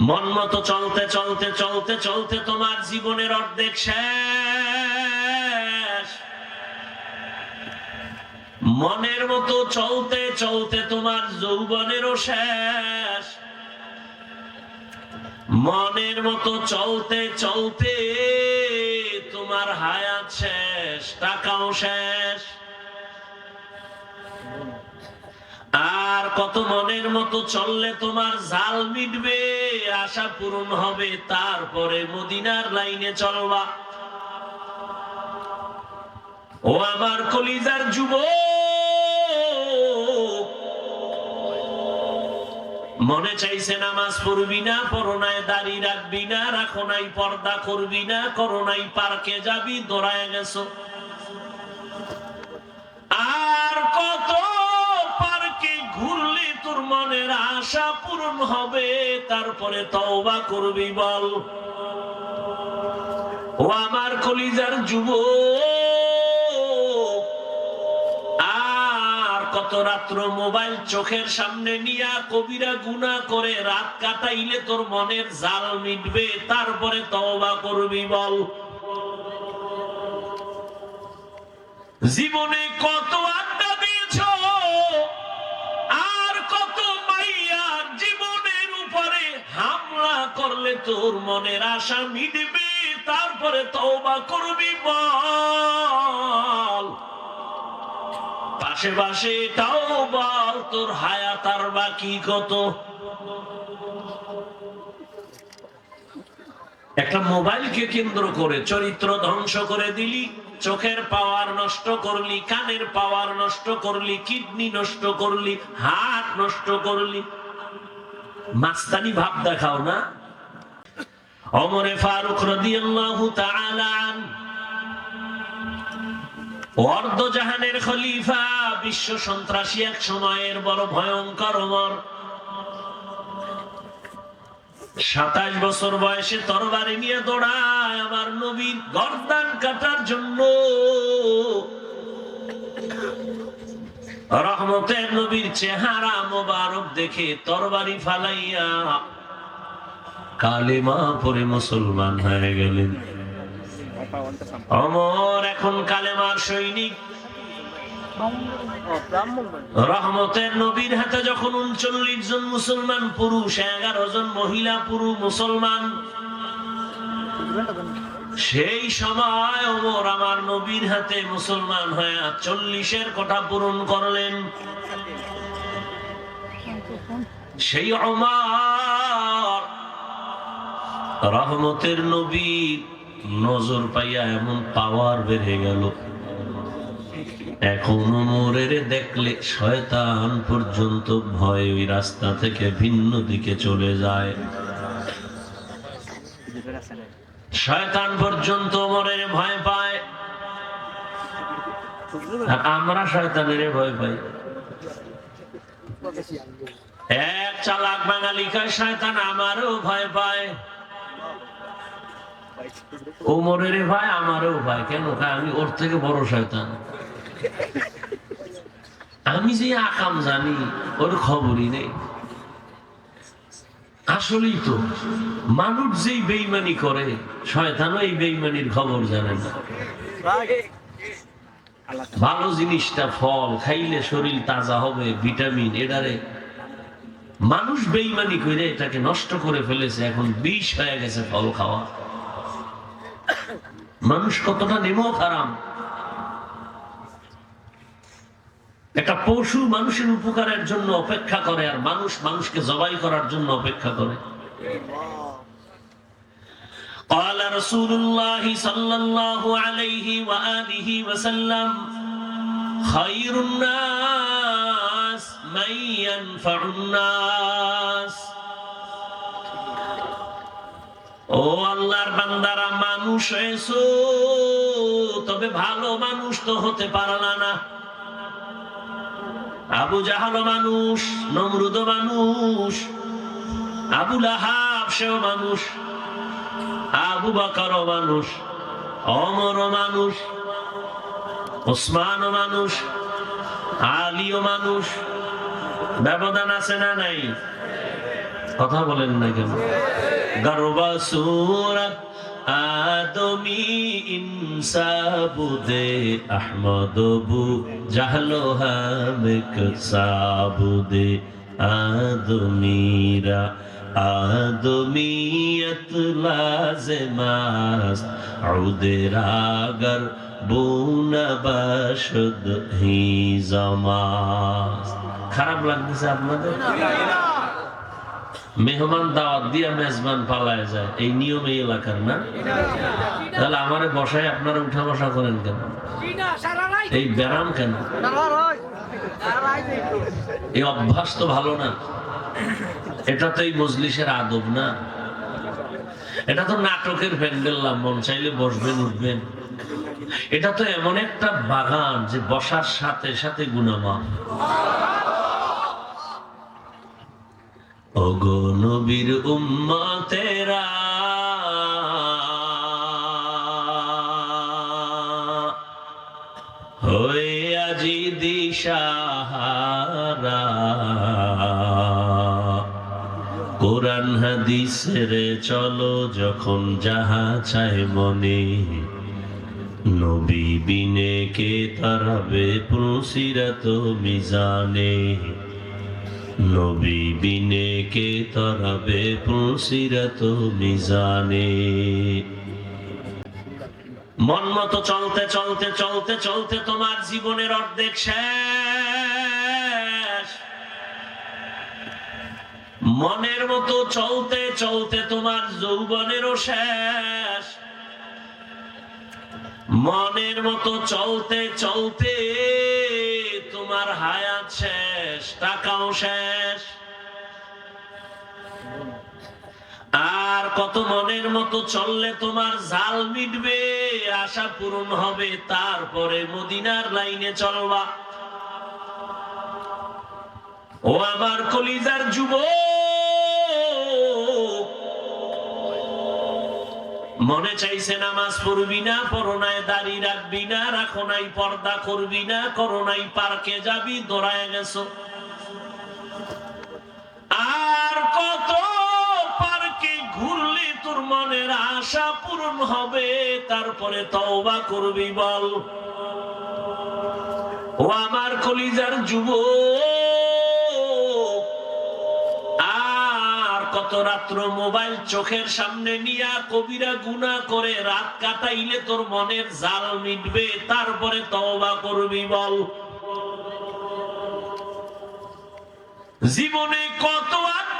মন মতো চলতে চলতে চলতে চলতে তোমার জীবনের অর্ধেক শেষ। মনের মতো চলতে চলতে তোমার যৌবনেরও শেষ। মনের মতো চলতে চলতে তোমার হায়াত শেষ, টাকাও শেষ। আর কত মনের মতো চললে তোমার জাল মিটবে? আশা পূরণ হবে, তারপরে মদিনার লাইনে চলবা। ও আমার কলিজার যুব মনে চাইছে নামাজ পড়বি না, পরনায় দাড়ি রাখবি না রাখো নাই পর্দা করবি না করোনাই পার্কে যাবি, দৌড়ায় গেছো। আর কত তোর মনের আশা পূরণ হবে, তারপরে তওবা করবি বল। ও আমার কলিজার যুব আর কত রাত্র মোবাইল চোখের সামনে নিয়া কবিরা গুণা করে রাত কাটাইলে তোর মনের জাল মিটবে, তারপরে তওবা করবি বল। জীবনে কত আড্ডা তোর মনের আশা মিটবে, তারপরে তওবা করবি বল। পাশে পাশে এটাও বল তোর হায়াত আর বাকি কত? একটা মোবাইলকে কেন্দ্র করে চরিত্র ধ্বংস করে দিলি, চোখের পাওয়ার নষ্ট করলি, কানের পাওয়ার নষ্ট করলি, কিডনি নষ্ট করলি হাত নষ্ট করলি। মাস্তানি ভাব দেখাও না। অমরে ফারুক রাদিয়াল্লাহু অর্ধ জাহানের খলিফা, বিশ্ব সন্ত্রাসী এক সময়ের বড় ভয়ঙ্কর অমর সাতাশ বছর বয়সে তরবারি নিয়ে দৌড়ায় আমার নবীর গর্দান কাটার জন্য। রহমতের নবীর চেহারা মোবারক দেখে তরবারি ফালাইয়া কালেমা পরে মুসলমান হয়ে গেলেন। অমর এখন কালেমার সৈনিক। রহমতের নবীর হাতে যখন উনচল্লিশ জন মুসলমান, পুরুষ, এগারো জন মহিলা পুরুষ মুসলমান, সেই সময় ওমর আমার নবীর হাতে মুসলমান হয়ে চল্লিশের কথা পূরণ করলেন। সেই অমার রহমতের নবী নজর পাইয়া এমন পাওয়ার বেড়ে গেল। এখন মোরের দেখলে শয়তান পর্যন্ত ভয় ওই রাস্তা থেকে ভিন্ন দিকে চলে যায়। শয়তান পর্যন্ত মোরের ভয় পায়। আর আমরা শয়তানের ভয় পাই। এক চালাক বাঙালি শয়তান আমারও ভয় পায়। ওমরের ভাই, আমারও ভাই। কেন আমি ওর থেকে বড় শয়তান। আমি যে আকাম জানি, ওর খবরই নেই। আসলেই তো, মানুষ যেই বেইমানি করে, শয়তানও এই বেইমানির খবর জানে না। ভালো জিনিসটা ফল, খাইলে শরীর তাজা হবে, ভিটামিন এটারে মানুষ বেইমানি করে এটাকে নষ্ট করে ফেলেছে, এখন বিষ হয়ে গেছে ফল খাওয়া। মানুষ কতটা নেমো খারাম একটা পশু মানুষের উপকারের জন্য অপেক্ষা করে আর মানুষ মানুষকে জবাই করার জন্য অপেক্ষা করে قال رسول الله صلى الله عليه وآله وسلم خير الناس من ينفع الناس ও আল্লাহর বান্দারা, মানুষ হয়েছো, তবে ভালো মানুষ তো হতে পারলা না আবু জাহাল মানুষ নমরুদ মানুষ, আবু লাহাব সেও মানুষ, আবু বাকর মানুষ অমর মানুষ ওসমান মানুষ, আলীও মানুষ। ব্যবধান আছে না নাই? কথা বলেন না কেন? গর্বাসুরা আদমি ইনসাবুদে আহমদবু জাহলো সাবু দে আদমিরা আদমিয়ত লাজমাস আউদেরাগর বুনবাসুদ হি জামাস। খারাপ লাগতেছে আপনাদের? মেহমান দাওয়াত দিয়া মেজবান পালায় যায়। এই নিয়ম এই এলাকার না? তাহলে আমারে বসায় আপনারা উঠা বসা করেন কেন? এই ব্যারাম কেন? এই অভ্যাস তো ভালো না। এটা তো এই মজলিসের আদব না। এটা তো নাটকের প্যান্ডেল মন চাইলে বসবেন, উঠবেন। এটা তো এমন একটা বাগান যে বসার সাথে সাথে গুণামা ওগো নবীর উম্মতেরা। হয়ে আজি দিশাহারা। কোরআন হাদিসের চলো যখন যাহা চায় মনে। নবী বিনে কে তারাবে পুসিরাত মিজানে। নবী বিনে কে তারাবে পুসিরাত মিজানে? মন মতো চলতে চলতে চলতে চলতে তোমার জীবনের অর্ধেক শেষ। মনের মতো চলতে চলতে তোমার যৌবনেরও শেষ। মনের মতো চলতে চলতে তোমার হায়াত শেষ। টাকাও শেষ। আর কত মনের মতো চললে তোমার জাল মিটবে, আশা পূরণ হবে তারপরে মদিনার লাইনে চলবা। ও আমার কলিজার যুব মনে চাইছে নামাজ পড়বি না, পরনায় দাড়ি রাখবি না, রাখো নাই পর্দা করবি না করোনাই পার্কে যাবি, দৌড়ায় গেছো। তোর মনের আশা পূরণ হবে, তারপরে তওবা করবি বল। ও আমার কলিজার যুব আর কত রাত্র মোবাইল চোখের সামনে নিয়া কবিরা গুণা করে রাত কাটাইলে তোর মনের জাল মিটবে, তারপরে তওবা করবি বল। জীবনে কত আড্ডা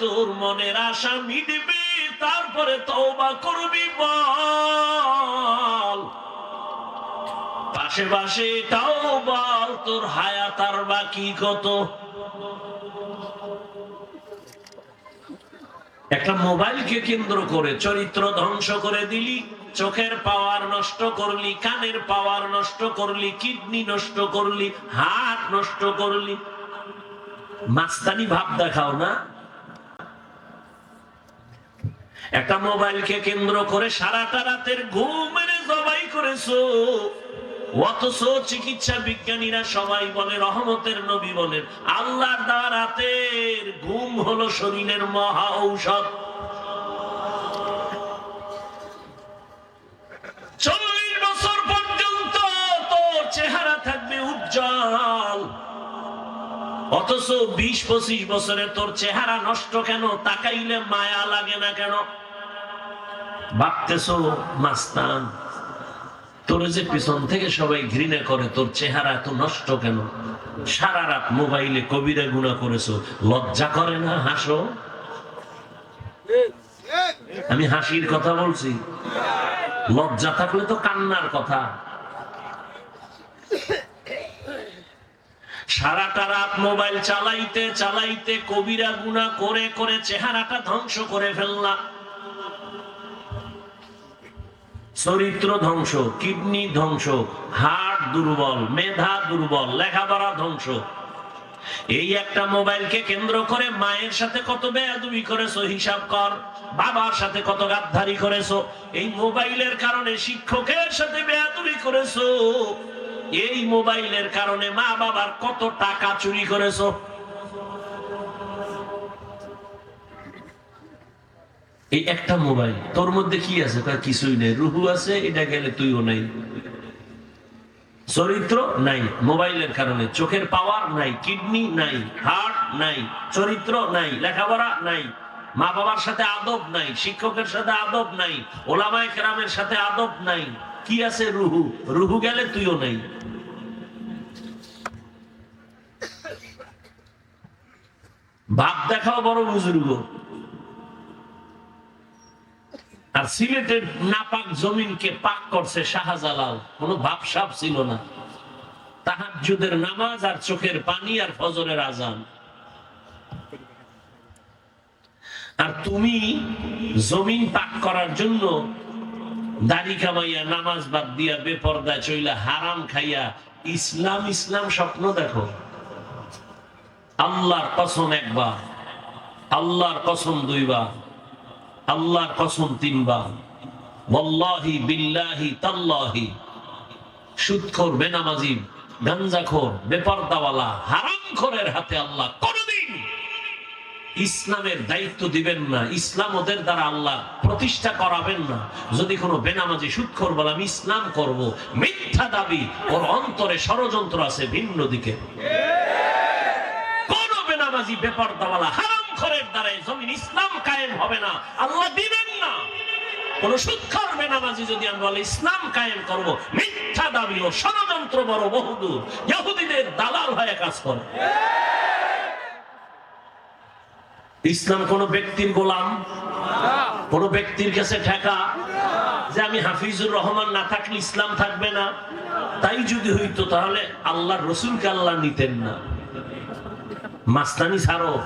তোর মনের আশা মিটবে, তারপরে তওবা করবি বল। পাশে পাশে এটাও বল তোর হায়াত আর বাকি কত? একটা মোবাইলকে কেন্দ্র করে, চরিত্র ধ্বংস করে দিলি, চোখের পাওয়ার নষ্ট করলি, কানের পাওয়ার নষ্ট করলি, কিডনি নষ্ট করলি হাত নষ্ট করলি। মাস্তানি ভাব দেখাও না। একটা মোবাইলকে কেন্দ্র করে সারাটা রাতের ঘুম এনে জবাই করেছ। অথচ চিকিৎসা বিজ্ঞানীরা সবাই বলে, রহমতের নবী বলেন আল্লাহ রাতের ঘুম হলো শরীরের মহা ঔষধ। অথচ বিশ পঁচিশ বছরে তোর চেহারা নষ্ট কেন? তাকাইলে মায়া লাগে না কেন? ভাবতেছ, মাস্তান, তোর যে পিছন থেকে সবাই ঘৃণা করে, তোর চেহারা এত নষ্ট কেন? সারা রাত মোবাইলে কবিরা গুণা করেছ। লজ্জা করে না? হাসো। আমি হাসির কথা বলছি। লজ্জা থাকলে তো কান্নার কথা। সারাটা রাত মোবাইল চালাইতে চালাইতে কবিরা গুণা করে করে চেহারাটা ধ্বংস করে ফেললাম চরিত্র ধ্বংস, কিডনি ধ্বংস হার্ট দুর্বল, মেধা দুর্বল, লেখাপড়া ধ্বংস। এই একটা মোবাইলকে কেন্দ্র করে মায়ের সাথে কত বেয়াদুবি করেছ হিসাব কর, বাবার সাথে কত গাদ্দারি করেছ, এই মোবাইলের কারণে শিক্ষকের সাথে বেয়াদুবি করেছ। এই মোবাইলের কারণে মা বাবার কত টাকা চুরি করেছ? এই একটা মোবাইল, তোর মধ্যে কি আছে? তার কিছুই নেই। রুহু আছে, এটা গেলে তুইও নাই। চরিত্র নাই, মোবাইলের কারণে। চোখের পাওয়ার নাই, কিডনি নাই, হার্ট নাই, চরিত্র নাই, লেখাপড়া নাই, মা বাবার সাথে আদব নাই, শিক্ষকের সাথে আদব নাই, ওলামায় কেরামের সাথে আদব নাই। কি আছে রুহু? রুহু গেলে তুইও নাই। ভাব দেখাও বড় বুজুর্গ। আর সিলেটের নাপাক জমিনকে পাক করছে শাহজালাল। কোনো ভাবসাব ছিল না। তাহাজ্জুদের নামাজ আর চোখের পানি আর ফজরের আজান। আর তুমি জমিন পাক করার জন্য দাড়ি কামাইয়া, নামাজ বাদ দিয়া বেপর্দা চইলা হারাম খাইয়া ইসলাম ইসলাম স্বপ্ন দেখো। আল্লাহর কসম একবার, আল্লাহর কসম দুইবার, আল্লাহর কসম তিনবার। ওয়াল্লাহি বিল্লাহি তাল্লাহি। সুদখোর, বেনামাজি, গাঞ্জাখোর, বেপর্দাওয়ালা, হারামখোরের হাতে আল্লাহ ইসলামের দায়িত্ব দিবেন না, ইসলাম ওদের দ্বারা আল্লাহ প্রতিষ্ঠা করাবেন না। যদি কোনো বেনামাজি সুদখোর বলে, আমি ইসলাম করব মিথ্যা দাবি, ওর অন্তরে ষড়যন্ত্র আছে ভিন্ন দিকে। বেনামাজি বেপর্দাওয়ালা হারামখোরের দ্বারা এই জমিন ইসলাম কায়েম হবে না, আল্লাহ দিবেন না। কোন সুৎখর বেনামাজি যদি আমি বলে, ইসলাম কায়েম করব মিথ্যা দাবি ও ষড়যন্ত্র বড় বহুদূর। ইহুদিদের দালাল হয়ে কাজ করে। ইসলাম কোন ব্যক্তির গোলাম? কোন ব্যক্তির কাছে ঠেকা? যে আমি হাফিজুর রহমান না থাকলে ইসলাম থাকবে না? তাই যদি হইতো, তাহলে আল্লাহ রসুলকে আল্লাহ নিতেন না। মাস্তানি ছাড়ো।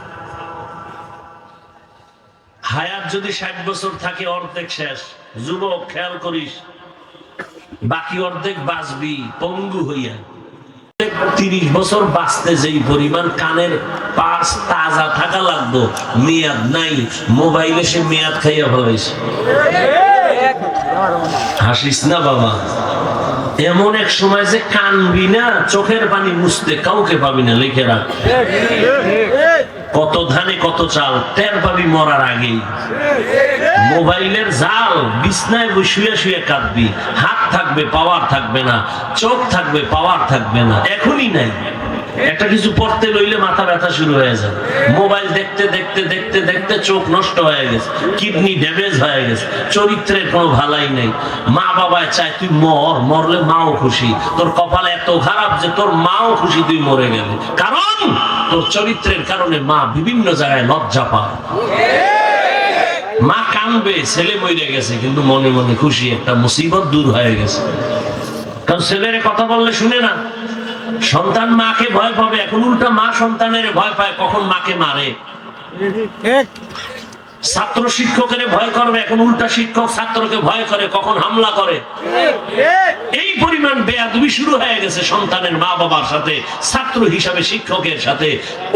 হায়াত যদি ষাট বছর থাকে, অর্ধেক শেষ। যুবক, খেয়াল করিস। বাকি অর্ধেক বাঁচবি, পঙ্গু হইয়া। তিরিশ বছর বাঁচতে যেই পরিমাণ কানের তাজা থাকা লাগতো মেয়াদ নাই মেয়াদ খাইয়া হাসিস না বাবা? এমন এক সময় যে কানবি না, চোখের পানি মুছতে কাউকে পাবি না, লিখে রাখ। কত ধানে কত চাল, টের পাবি মরার আগেই। মোবাইলের জাল, বিছনায় শুয়ে শুয়ে কাঁদবি। হাত থাকবে, পাওয়ার থাকবে না, চোখ থাকবে, পাওয়ার থাকবে না, এখনই নাই। একটা কিছু পড়তে লইলে মাথা ব্যথা শুরু হয়ে যায় মোবাইল দেখতে দেখতে দেখতে দেখতে চোখ নষ্ট হয়ে গেছে, কিডনি ড্যামেজ হয়ে গেছে, চরিত্রের কোনো ভালাই নেই। মা বাবায় চায়, তুই মর, মরলে মাও খুশি। তোর কপালে এত খারাপ যে তোর মাও খুশি তুই মরে গেলে। কারণ তোর চরিত্রের কারণে মা বিভিন্ন জায়গায় লজ্জা পায়। মা কানবে, ছেলে মরে গেছে, কিন্তু মনে মনে খুশি একটা মুসিবত দূর হয়ে গেছে। কারণ ছেলের কথা বললে শুনে না। সন্তান মাকে ভয় পাবে। এখন উল্টা মা সন্তানের ভয় পায় কখন মাকে মারে? ছাত্র শিক্ষকের ভয় করবে এখন উল্টা শিক্ষক ছাত্রকে ভয় করে কখন হামলা করে? এই পরিমাণ বেয়াদবি শুরু হয়ে গেছে সন্তানের মা বাবার সাথে ছাত্র হিসাবে শিক্ষকের সাথে।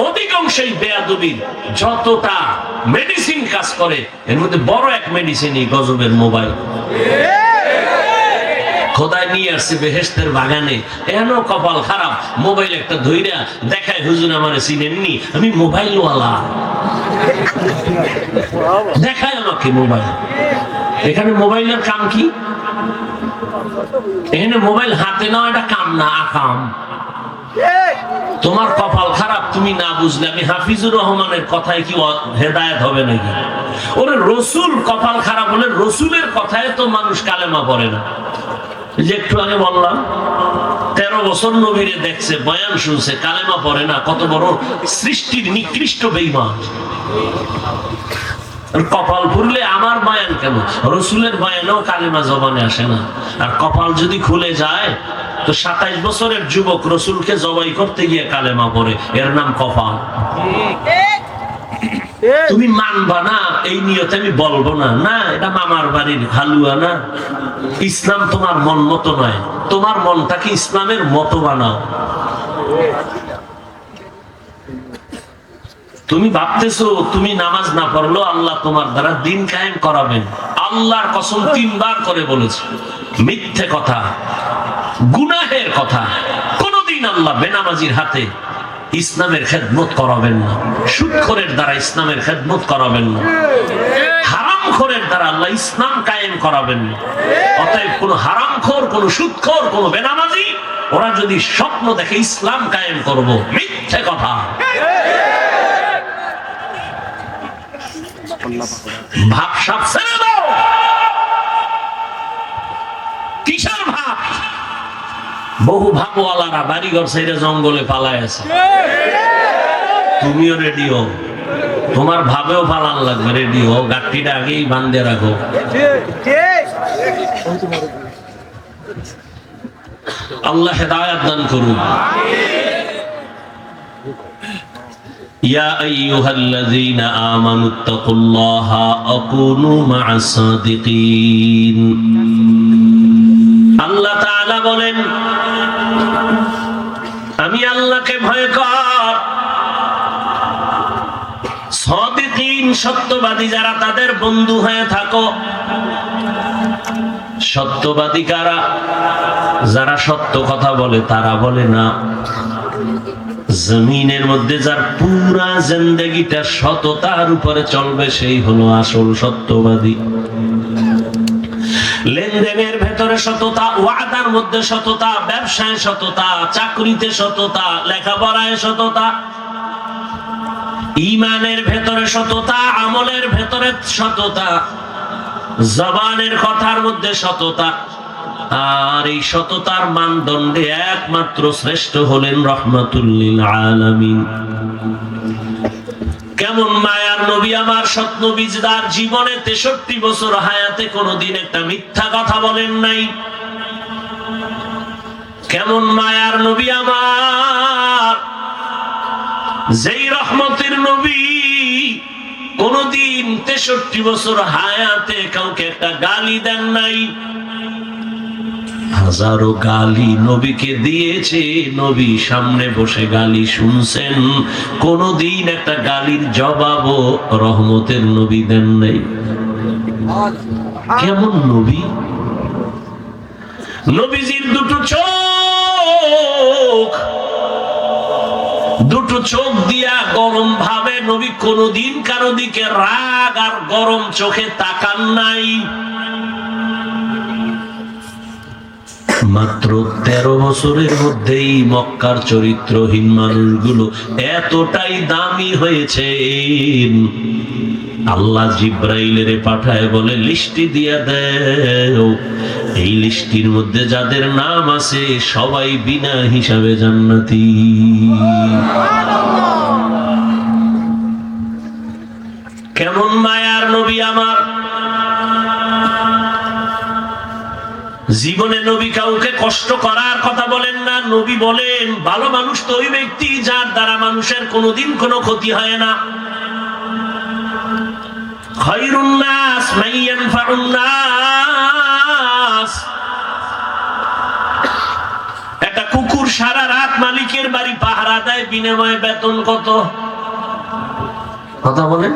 অধিকাংশই বেয়াদবির যতটা মেডিসিন কাজ করে এর মধ্যে বড় এক মেডিসিনই গজবের মোবাইল। খোদায় নিয়ে আসছে বেহেস্তের বাগানে। এন কপাল খারাপ, মোবাইল একটা ধইরা দেখায়, হুজুর আমারে চিনেননি? আমি মোবাইলওয়ালা। দেখায় আমাকে মোবাইল। এখানে মোবাইলের কাম কি? এখানে মোবাইল হাতে নেওয়া এটা কাম না, আকাম। তোমার কপাল খারাপ, তুমি না বুঝলে, আমি হাফিজুর রহমানের কথায় কি হেদায়েত হবে নাকি? ওরে রসুল কপাল খারাপ হলে রসুলের কথায় তো মানুষ কালেমা পড়ে না। একটু আগে বললাম, তেরো বছর নবীরে দেখছে, বয়ান শুনছে, কালেমা পড়ে না, কত বড় সৃষ্টির নিকৃষ্ট বেইমান কপাল ফুরলে আমার বয়ান কেন রসুলের বয়ানেও কালেমা জবানে আসে না। আর কপাল যদি খুলে যায়, তো সাতাইশ বছরের যুবক রসুলকে জবাই করতে গিয়ে কালেমা পড়ে। এর নাম কপাল। তুমি মানবা না, এই নিয়তে আমি বলব না। না, এটা মামার বাড়ির হালুয়া না। ইসলাম তোমার মন মতো নয়। তোমার মনটাকে ইসলামের মতো বানাও। তুমি ভাবতেছো, তুমি নামাজ না পড়ল আল্লাহ তোমার দ্বারা দিন কায়েম করাবেন। আল্লাহর কসম তিনবার করে বলেছে। মিথ্যে কথা, গুনাহের কথা। কোনদিন আল্লাহ বেনামাজির হাতে ইসলামের খেদমত করাবেন না। সুৎখরের দ্বারা ইসলামের খেদমত করাবেন না। ওরা যদি স্বপ্ন দেখে ইসলাম কায়েম করব, মিথ্যে কথা। ভাবসাব ছেড়ে দাও কিসের ভাব বহু ভাগওয়ালারা বাড়িঘর সাইডে জঙ্গলে পালায় আছে। তুমিও রেডিও তোমার ভাবেও পালান লাগবে রেডি হও। গাঠিটা আগেই বান্ধে রাখো। আল্লাহ হেদায়াত দান করুন। ইয়া আল্লাহ বলেন আমি আল্লাহকে ভয় কর। সদিকিন সত্যবাদী যারা তাদের বন্ধু হয়ে থাকো। সত্যবাদী কারা? যারা সত্য কথা বলে তারা বলে না। জমিনের মধ্যে যার পুরা জিন্দগিটা সততার উপরে চলবে, সেই হলো আসল সত্যবাদী। লেনদেনের ভেতরে সততা, ওয়াদার মধ্যে সততা, ব্যবসায় সততা, চাকরিতে সততা, লেখাপড়ায় সততা, ইমানের ভেতরে সততা, আমলের ভেতরে সততা, জবানের কথার মধ্যে সততা। আর এই সততার মানদণ্ডে একমাত্র শ্রেষ্ঠ হলেন রহমাতুল্লিল আলামিন। কেমন মায়ার নবী আমার সৎ নবীজদার জীবনে তেষট্টি বছর হায়াতে কোনোদিন একটা মিথ্যা কথা বলেন নাই। কেমন মায়ার নবী আমার, যেই রহমতের নবী কোনদিন তেষট্টি বছর হায়াতে কাউকে একটা গালি দেন নাই। হাজারো গালি নবীকে দিয়েছে। নবী সামনে বসে গালি শুনছেন। কোনদিন একটা গালির জবাবও রহমতের নবী দেন নাই। কেমন নবী? নবীজির দুটো চোখ। দুটো চোখ দিয়া গরম ভাবে নবী কোনদিন কারও দিকে রাগ আর গরম চোখে তাকান নাই। মাত্র তেরো বছরের মধ্যেই মক্কার চরিত্রহীন মানুষগুলো এতটাই দামি হয়েছে আল্লাহ জিব্রাইলের পাঠায় বলে, লিস্টি দিয়া দেও। এই লিস্টির মধ্যে যাদের নাম আছে, সবাই বিনা হিসাবে জান্নাতি। কেমন মায়ার নবী আমার? জীবনে নবী কাউকে কষ্ট করার কথা বলেন না, নবী বলেন, ভালো মানুষ তো ওই ব্যক্তি যার দ্বারা মানুষের কোনোদিন কোনো ক্ষতি হয় না। একটা কুকুর সারা রাত মালিকের বাড়ি পাহারা দেয়, বিনিময়ে বেতন কত? কথা বলেন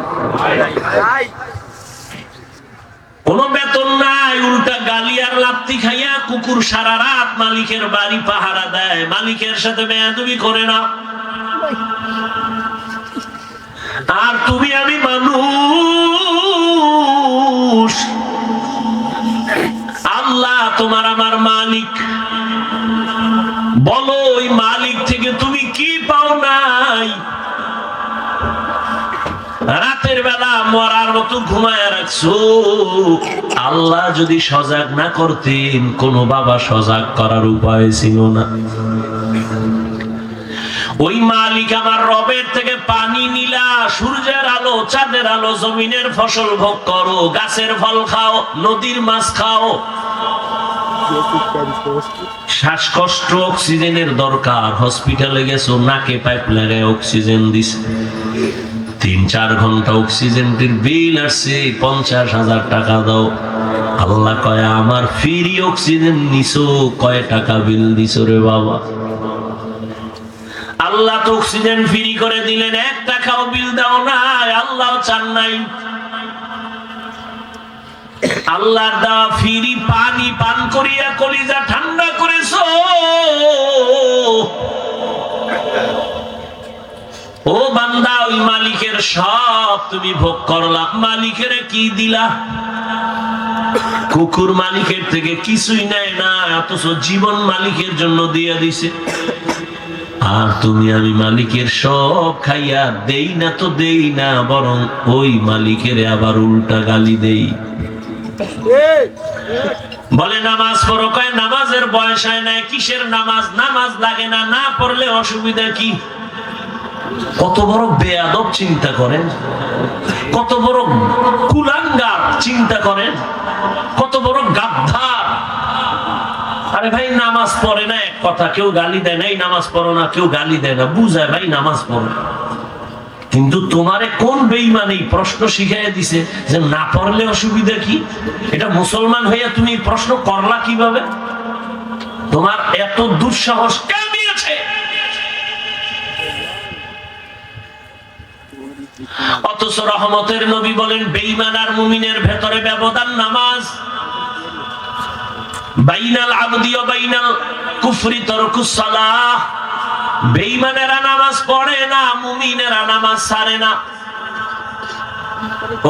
কোনো বেতন নাই আর লাত্তি খাইয়া কুকুর সারা রাত মালিকের বাড়ি পাহারা দেয়। মালিকের সাথে বেয়াদবি করে না। আর তুমি আমি মানুষ। আল্লাহ তোমার আমার মালিক। বলো ওই মালিক রাতের বেলা মরার মতো ঘুমায় রাখছো। আল্লাহ যদি সজাগ না করতেন, কোন বাবা সজাগ করার উপায় ছিল না। ওই মালিক আমার রবের থেকে পানি নিলা, সূর্যের আলো, চাঁদের আলো, জমিনের ফসল ভোগ করো, গাছের ফল খাও, নদীর মাছ খাও। শ্বাসকষ্ট অক্সিজেনের দরকার। হসপিটালে গেছো, নাকে পাইপ লাগায় অক্সিজেন দিছে। তিন চার ঘণ্টা অক্সিজেনটির বিল আসছে, পঞ্চাশ হাজার টাকা দাও। আল্লাহ কয়, আমার ফ্রি অক্সিজেন নিছো, কয় টাকা বিল দিছো রে বাবা? আল্লাহ তো অক্সিজেন ফ্রি করে দিলেন, এক টাকাও বিল দাও নাই, আল্লাহ চান নাই। আল্লাহর দেওয়া ফিরি পানি পান করিয়া কলিজা ঠান্ডা করেছ। ও বান্দা, ওই মালিকের সব তুমি ভোগ করলা। মালিকের কি দিলা? কুকুর মালিকের থেকে কিছুই নেয় না, অথচ জীবন মালিকের জন্য দিয়ে দিছে। আর তুমি আমি মালিকের সব খাইয়া দেই না তো দেই না, বরং ওই মালিকের আবার উল্টা গালি দেই। বলে, নামাজ পড়ো। কয়, নামাজের বয়স হয় না কিসের নামাজ? নামাজ লাগে না না পড়লে অসুবিধা কি? কত বড় বেয়াদব চিন্তা করেন? কত বড় কুলাঙ্গার চিন্তা করেন? কত বড় গাদ্ধার আরে ভাই, নামাজ পড়ে না এক কথা, কেউ গালি দেয় না। এই নামাজ পড়ো না, কেউ গালি দেয় না। বুঝায়, ভাই, নামাজ পড়ো। কিন্তু তোমারে কোন বেইমান এই প্রশ্ন শিখাইয়া দিছে যে না পড়লে অসুবিধা কি? এটা মুসলমান হইয়া তুমি প্রশ্ন করলা কীভাবে? তোমার এত দুঃসাহস কে দিয়েছে অথচ রহমতের নবী বলেন, বেঈমান আর মুমিনের ভেতরে ব্যবধান নামাজ। বাইনাল আবদি ও বাইনাল কুফরি তরকুস সালাহ। বেঈমানেরা নামাজ পড়ে না, মুমিনেরা নামাজ ছাড়ে না।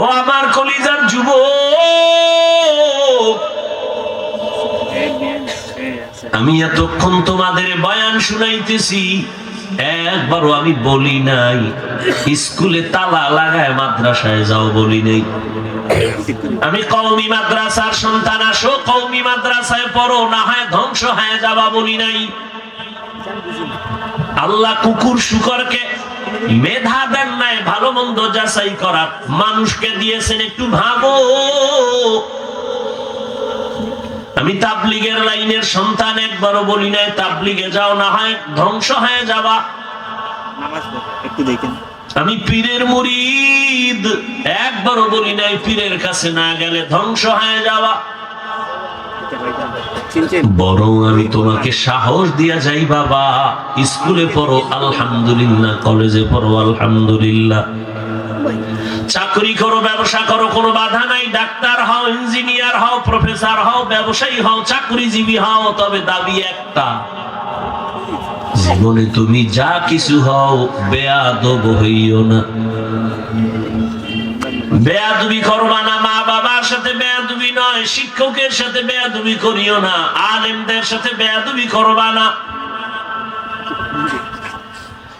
ও আমার কলিজার যুবক, আমি এতক্ষণ তোমাদের বয়ান শুনাইতেছি। একবারও আমি বলি নাই। স্কুলে তালা লাগায় মাদ্রাসায় যাও বলি নাই। আমি কৌমি মাদ্রাসার সন্তান আসো কৌমি মাদ্রাসায় পড়ো, না হয় ধ্বংস হয়ে যাবা বলি নাই। আল্লাহ কুকুর শুকরকে মেধা দেন নাই, ভালো মন্দ যাচাই করার। মানুষকে দিয়েছেন একটু ভাবো। আমি তাবলিগের লাইনের সন্তান একবারও বলি নাই তাবলিগে যাও না হয় ধ্বংস হয়ে যাবা। একটু দেখেন। আমি পীরের মুরিদ একবারও বলি নাই পীরের কাছে না গেলে ধ্বংস হয়ে যাওয়া বরং আমি তোমাকে সাহস দিয়া যাই বাবা স্কুলে পড়ো আলহামদুলিল্লাহ কলেজে পড়ো আলহামদুলিল্লাহ। চাকরি করো, ব্যবসা করো, কোনো বাধা নাই। ডাক্তার হও, ইঞ্জিনিয়ার হও, প্রফেসর হও, ব্যবসায়ী হও, চাকরিজীবী হও, তবে দাবি একটা। জীবনে তুমি যা কিছু হও, বেয়াদব হইও না। বেয়াদবি করবা না, মা বাবার সাথে বেয়াদবি নয়, শিক্ষকের সাথে বেয়াদবি করিও না, আলেমদের সাথে বেয়াদবি করবা না।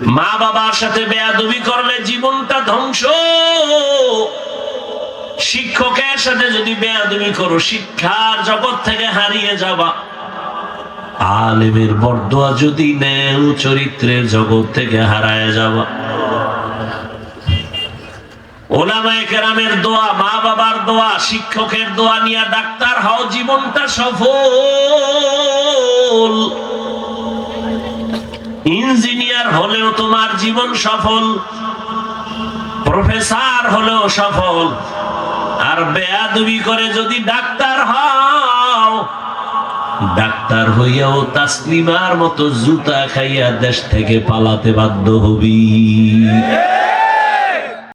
মা বাবার সাথে বেয়াদবি করলে জীবনটা ধ্বংস। শিক্ষকের সাথে যদি বেয়াদবি করো, শিক্ষার জগৎ থেকে হারিয়ে যাবা। আলেমের বরদোয়া যদি নেও, চরিত্রের জগৎ থেকে হারায় যাবা। ওলামায়ে দোয়া, মা বাবার দোয়া, শিক্ষকের দোয়া নিয়ে ডাক্তার হও, জীবনটা সফল। ইঞ্জিনিয়ার হলেও তোমার জীবন সফল, প্রফেসর হলেও সফল, আর বেয়াদবি করে যদি ডাক্তার হও, ডাক্তার হইয়াও তাসলিমার মতো জুতা খাইয়া দেশ থেকে পালাতে বাধ্য হবি।